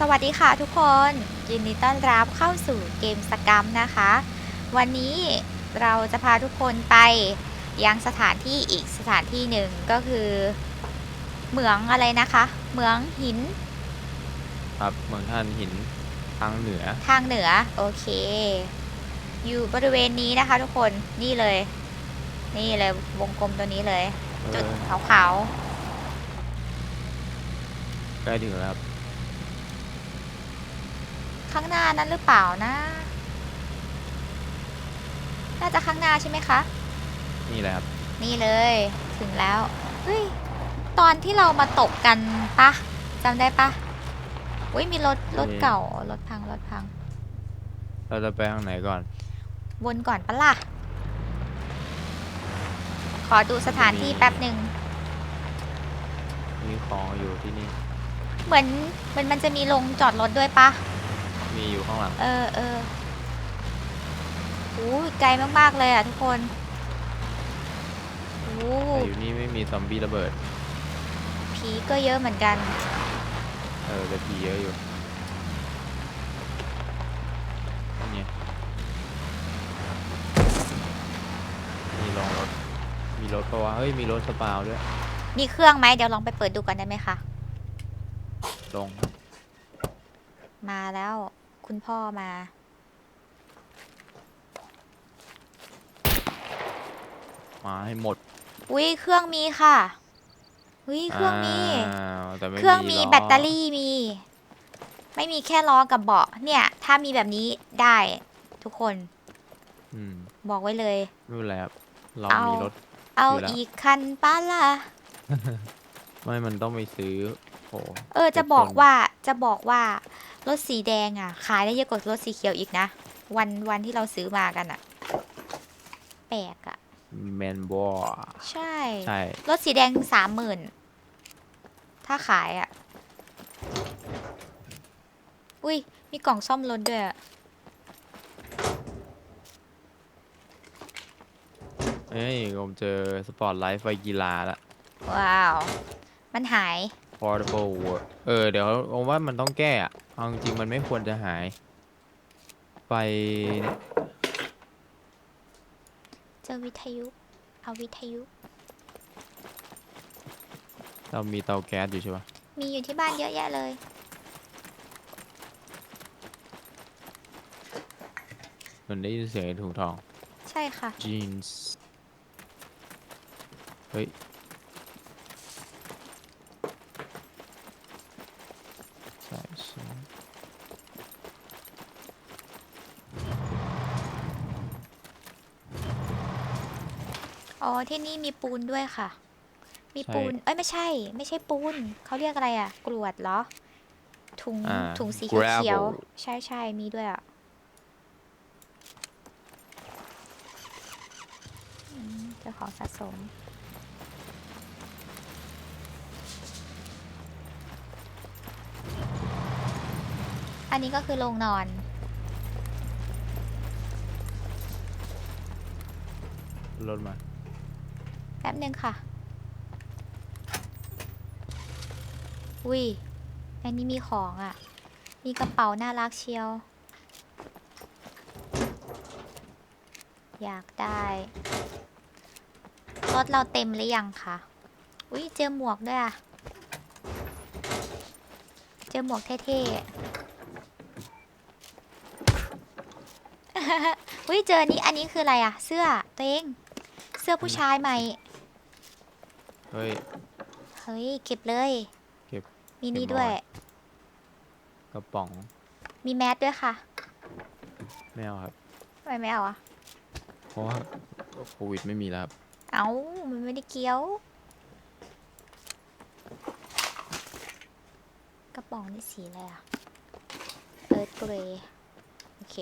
สวัสดีค่ะทุกคน ยินดีต้อนรับเข้าสู่เกมสกรรมนะคะ วันนี้เราจะพาทุกคนไปยังสถานที่อีกสถานที่หนึ่งก็คือเหมืองอะไรนะคะ เหมืองหิน ครับเมืองท่านหินทางเหนือ ทางเหนือ โอเค อยู่บริเวณนี้นะคะ ทุกคนนี่เลย นี่เลยวงกลมตัวนี้เลย จุดเออขาวใกล้ถึงแล้วครับๆ ข้างหน้านั้นหรือเปล่านะ น่าจะข้างหน้าใช่ไหมคะ นี่แหละครับนี่เลย ถึงแล้วเฮ้ยตอนที่เรามาตกกันปะจำได้ปะอุ้ยมีรถรถเก่ารถพังรถพัง เราจะไปทางไหนก่อน วนก่อนปะล่ะ ขอดูสถานที่แป๊บหนึ่งมีของอยู่ที่นี่ เหมือนเหมือนมันจะมีลงจอดรถด้วยปะ มีอยู่ข้างหลัง เออเออโอ้ยไกลมากๆเลยอะทุกคนโอ้แต่อยู่นี่ไม่มีซอมบี้ระเบิด ผีก็เยอะเหมือนกัน เออแต่ผีเยอะอยู่นี่มีลงรถ มีรถปะวะเฮ้ย มีรถสปาวด้วย มีเครื่องไหมเดี๋ยวลองไปเปิดดูกันได้ไหมคะ ลง มาแล้ว คุณพ่อมา มาให้หมดอุ้ยเครื่องมีค่ะอุ้ยเครื่องมีอ้าวแต่ไม่เครื่องมีล้แบตเตอรี่มี ไม่มีแค่ล้อกับเบาะเนี่ย ถ้ามีแบบนี้ได้ทุกคนอืมบอกไว้เลย ไม่เป็นไรครับเราเอามี มีรถ เอาอยู่แล้ว อีกคันป้าล่ะ ไม่มันต้องไปซื้อโอ้ เออจะรถบอกยนต์ว่าจะบอกว่ารถสีแดงอะ ขายได้เยอะกว่ารถสีเขียวอีกนะ วันวันที่เราซื้อมากันอะ แปลกอะ แมนบอใช่ ใช่ รถสีแดงสามหมื่นถ้าขายอะ อุ้ยมีกล่องซ่อมรถด้วยอะเอ้ยผมเจอสปอร์ตไลท์ไฟกีฬาละว้าว มันหาย portable work เออ เดี๋ยวผมว่ามันต้องแก้อะเอาจริงๆมันไม่ควรจะหาย ไปเนี่ยเจอวิทยุ เอาวิทยุ เรามีเตาแก๊สอยู่ใช่ปะมีอยู่ที่บ้านเยอะแยะเลยมันได้ยินเสียงไอ้ถุงทอง ใช่ค่ะ jeans เฮ้ย ใช่ใช่ อ๋อที่นี่มีปูนด้วยค่ะ มีปูน เอ้ยไม่ใช่ ไม่ใช่ปูนเขาเรียกอะไรอะ กรวดเหรอ ถุงอ่าถุงสี gravel เขียวๆใช่ใช่มีด้วยอะอืมเจ้าของสะสม อันนี้ก็คือโรงนอน รถมาแป๊บนึงค่ะ อุ้ยอันนี้มีของอะ่ะ มีกระเป๋าน่ารักเชียว อยากได้ รถเราเต็มหรือยังคะ อุ้ยเจอหมวกด้วยอะเจอหมวกเท่ๆ อุ้ยเจอนี้อันนี้คืออะไรอะเสื้อตัวเอง เสื้อผู้ชายใหม่ เฮ้ย เฮ้ย เก็บเลยเก็บมีนี่เก็บด้วยเอาไว้กระป๋องมีแมสด้วยค่ะไม่เอาครับ ทำไมไม่เอาอะเพราะว่าโควิดไม่มีแล้วครับเอามันไม่ได้เกี่ยว กระป๋องนี่สีอะไรอะเอิร์ธเกรย์โอเค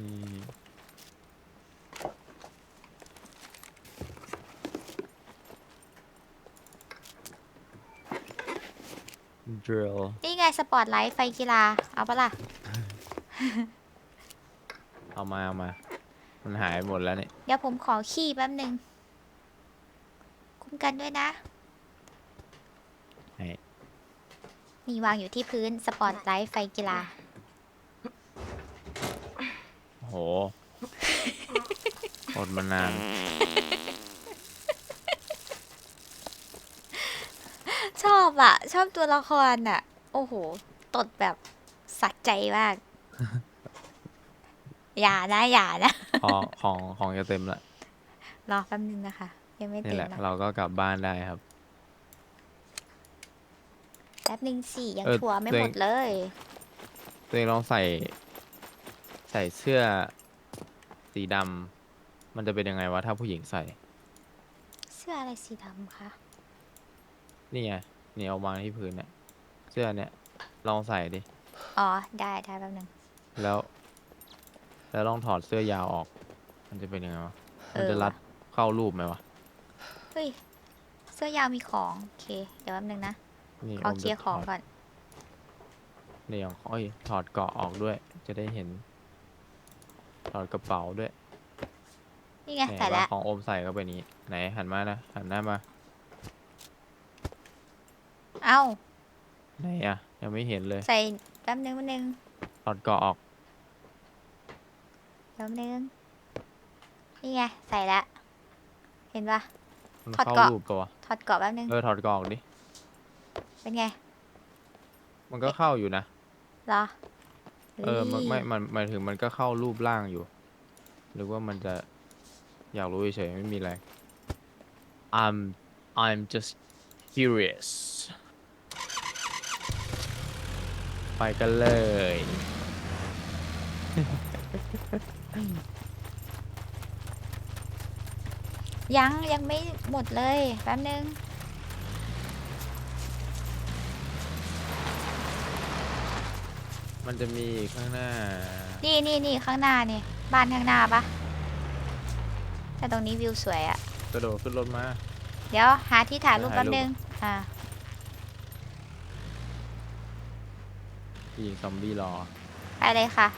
นี่ drill นี่ไงสปอร์ตไลท์ไฟกีฬา เอาปะล่ะ เอามาเอามา มันหายหมดแล้วเนี่ยเดี๋ยวผมขอขี้แป๊บหนึ่งคุ้มกันด้วยนะ ให้ มีวางอยู่ที่พื้นสปอตไลท์ไฟกีฬา โอ้โหอดมานาน ชอบอะชอบตัวละครอะโอ้โห ตดแบบสักใจมาก อย่านะอย่านะของของของจะเต็มละรอแป๊บนึงนะคะ ยังไม่นี่เต็มแหละ นะเราก็กลับบ้านได้ครับ แป๊บนึงสิยังเออทัวร์ไม่ตัวหเอมง ดเลย ตัวเองลองใส่ ใส่เสื้อสีดำมันจะเป็นยังไงวะถ้าผู้หญิงใส่ เสื้ออะไรสีดำคะ นี่ไงนี่เอาวางที่พื้นเนี่ยเสื้อเนี่ยลองใส่ดิ อ๋อ ได้ได้แป๊บนึง แล้ว แล้วลองถอดเสื้อยาวออก มันจะเป็นยังไงวะ มันจะเออรัดว่ะเข้ารูปไหมวะ เฮ้ย เสื้อยาวมีของ โอเค เดี๋ยวแป๊บนึงนะ นี่ขอมเคลียร์จะของถดก่อน นี่ของอ้อยถอดเกาะออกด้วย จะได้เห็น ถอดกระเป๋าด้วยนี่ไงเนี่ยใส่แล้วว่าของโอมใส่เข้าไปนี้ไหนหันมานะหันหน้ามา เอ้าไหนอะยังไม่เห็นเลย ใส่แป๊บนึงแป๊บนึงถอดเกาะออกแป๊บนึงนี่ไงใส่แล้วเห็นปะมันถอดเข้าเกาะรูปปะวะถอดเกรอบแป๊บนึงเออถอดเกาะออกดิเป็นไง มันก็เข้าอยู่นะเหรอ เออมันฮ้ยไม่มันหมายถึงมันก็เข้ารูปร่างอยู่ หรือว่ามันจะอยากรู้เฉยๆไม่มีอะไร I'm I'm just curious ไปกันเลย ยังยังไม่หมดเลยแป๊บนึง มันจะมีอีกข้างหน้า นี่นี่นี่ข้างหน้านี่ บ้านข้างหน้าปะแต่ตรงนี้วิวสวยอะกระโดดขึ้นรถมา เดี๋ยวหาที่ถ่ายรูปถ่าแป๊ยบรูปนึงอ่ายิงซอมบี้รอ ไปเลยค่ะ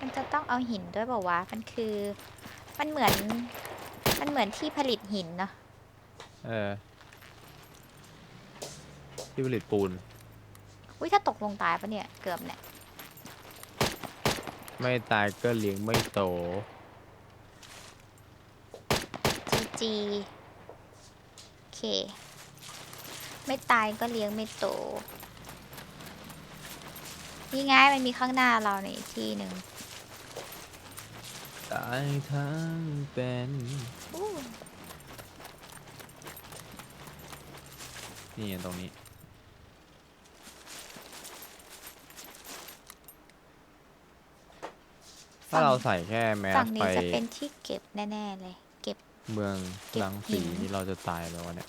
มันจะต้องเอาหินด้วยเปล่าวะ มันคือ มันเหมือน มันเหมือนที่ผลิตหินเนาะ เออ ที่ผลิตปูน อุ้ยถ้าตกลงตายปะเนี่ย เกือบเนี่ย ไม่ตายก็เลี้ยงไม่โต จีจีโอเค ไม่ตายก็เลี้ยงไม่โต นี่ไงมันมีข้างหน้าเราในอีกที่หนึ่งตายทั้งเป็นอู้นี่ไงตรงนี้ ถ้าเราใส่แค่แมสฝั่งไปนี้จะเป็นที่เก็บแน่ๆเลย เก็บ เมืองเก็บลังสีหิน นี่เราจะตายแล้ววะเนี่ย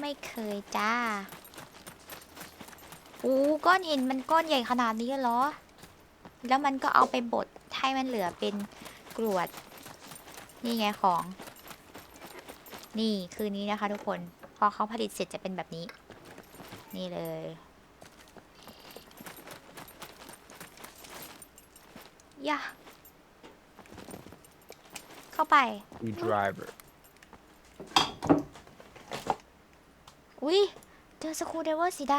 ไม่เคยจ้าอู้ก้อนหินมันก้อนใหญ่ขนาดนี้เหรอ แล้วมันก็เอาไปบดให้มันเหลือเป็นกรวด นี่ไงของ นี่คือนี้นะคะทุกคน พอเขาผลิตเสร็จจะเป็นแบบนี้ นี่เลย ย่าเข้าไป e driver อุ้ยเจอสครูเดเวอร์สีด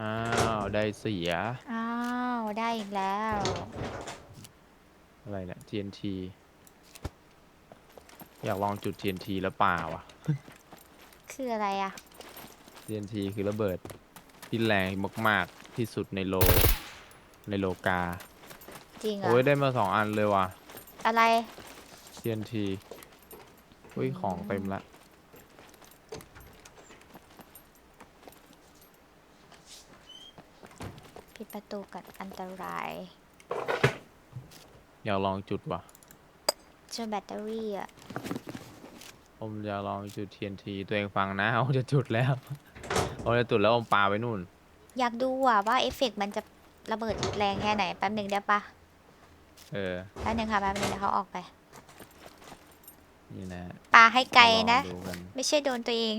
อ้าวได้เสียำอ้าว ได้อีกแล้ว อะไรเนี่ย TNT อยากลองจุด TNT แล้วป่าวะ คืออะไรอะ TNT คือระเบิดที่แรงมาก ๆ ที่สุดในโล ในโลกาจ ริงเหรอโอ้ยได้มาสองอันเลยว่ะ อะไร TNT อุ้ยของเต็มละ ปิดประตูกัดอันตรายอยากลองจุดว่ะ เจอแบตเตอรี่อะผมอยากลองจุด TNT ตัวเองฟังนะ ผมจะจุดแล้ว ผมจะจุดแล้วผมปาไปนู่น อยากดูอะว่าเอฟเฟกต์มันจะระเบิดแรงแค่ไหนแป๊บหนึ่งได้ปะ เออ แป๊บหนึ่งค่ะแป๊บหนึ่งเดี๋ยวเขาออกไปนี่นะปาให้ไกลนะ ลองดูกันไม่ใช่โดนตัวเอง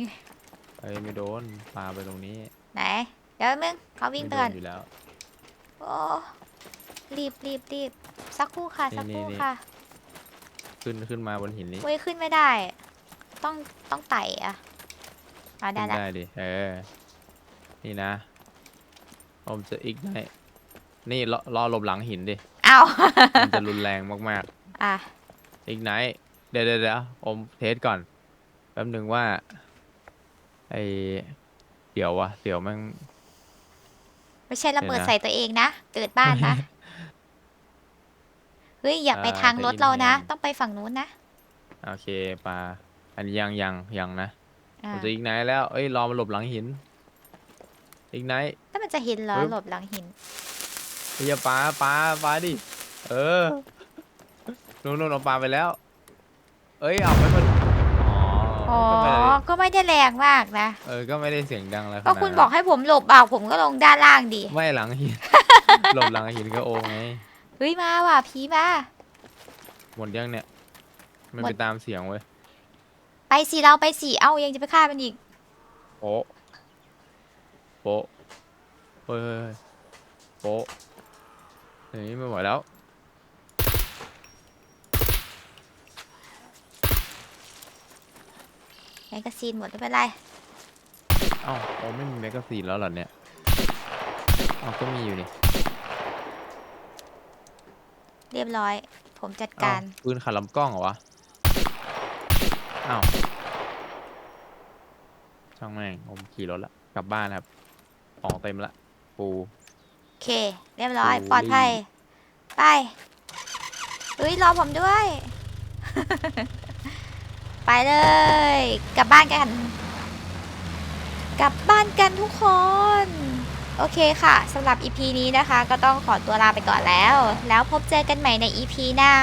เอ้ยไม่โดนปาไปตรงนี้ไหน เดี๋ยวแป๊บนึงเขาวิ่งไปไม่โดก่อนนอยู่แล้ว โอ้รีบรีบรีบสักครู่ค่ะ นี่สักครู่นี่ ค่ะขึ้นขึ้นมาบนหินนี้เว้ยขึ้นไม่ได้ ต้องต้องไต่อะอะได้ขึ้นละได้ดิเออ นี่นะผมจะอีกไนนี่รอรอหลบหลังหินดิ อ้าว มันจะรุนแรงมากอะ ๆ อีกไนเดี๋ยวเดี๋ยวเดี๋ยวผมเทสก่อน แป๊บหนึ่งว่า ไอเดี๋ยววะเดี๋ยวแม่งไม่ใช่ระเบิดเดี๋ยวนะ ใส่ตัวเองนะ เกิดบ้านนะ เฮ้ย อย่าไปอ่าทางรถได้ยินเรานะได้ยินต้องไปฝั่งนู้นนะโอเคปลาอันนี้ยังยังยังนะอ่าผมจะอีกไนแล้ว เอ้ยรอมาหลบหลังหิน อีกไนแล้วมันจะเห็นเหรอปึ๊บ หลบหลังหิน เฮียปลาปลาปลาดิ เออนู่นนู่นเอาปลาไปแล้ว เอ้ยเอาไปมันอ๋ออ๋อก็ไม่ได้ก็ไม่ได้แรงมากนะ เออ ก็ไม่ได้เสียงดังอะไรขนาก็ดคุณนั้นบอกให้ผมหลบอะผมก็ลงด้านล่างดิ ไม่หลังหิน หลบหลังหินก็โอไง เฮ้ยมาว่ะผีมา หมดยังเนี่ยไม่หมดไปตามเสียงเว้ย ไปสิเราไปสิเอ้ายังจะไปฆ่ามันอีก โป๊ะโป๊ะเฮ้ยเฮ้ยเฮ้ยโป๊ะ เฮ้ยไม่ไหวแล้ว แมกกาซีนหมดไม่เป็นไร เอ้าโอ้ไม่มีแมกกาซีนแล้วเหรอเนี่ยเอ้าก็มีอยู่นี่เรียบร้อย ผมจัดเอ้าการปืนขัดลำกล้องเหรอวะอ้าวช่างแม่งผมขี่รถละ กลับบ้านครับของเต็มละปูโอ เค เรียบร้อยโอ้ปลอดภัยรีบไปเฮ้ยรอผมด้วย ไปเลย กลับบ้านกัน กลับบ้านกันทุกคน โอเคค่ะสำหรับ EP นี้นะคะ ก็ต้องขอตัวลาไปก่อนแล้ว แล้วพบเจอกันใหม่ใน EP หน้า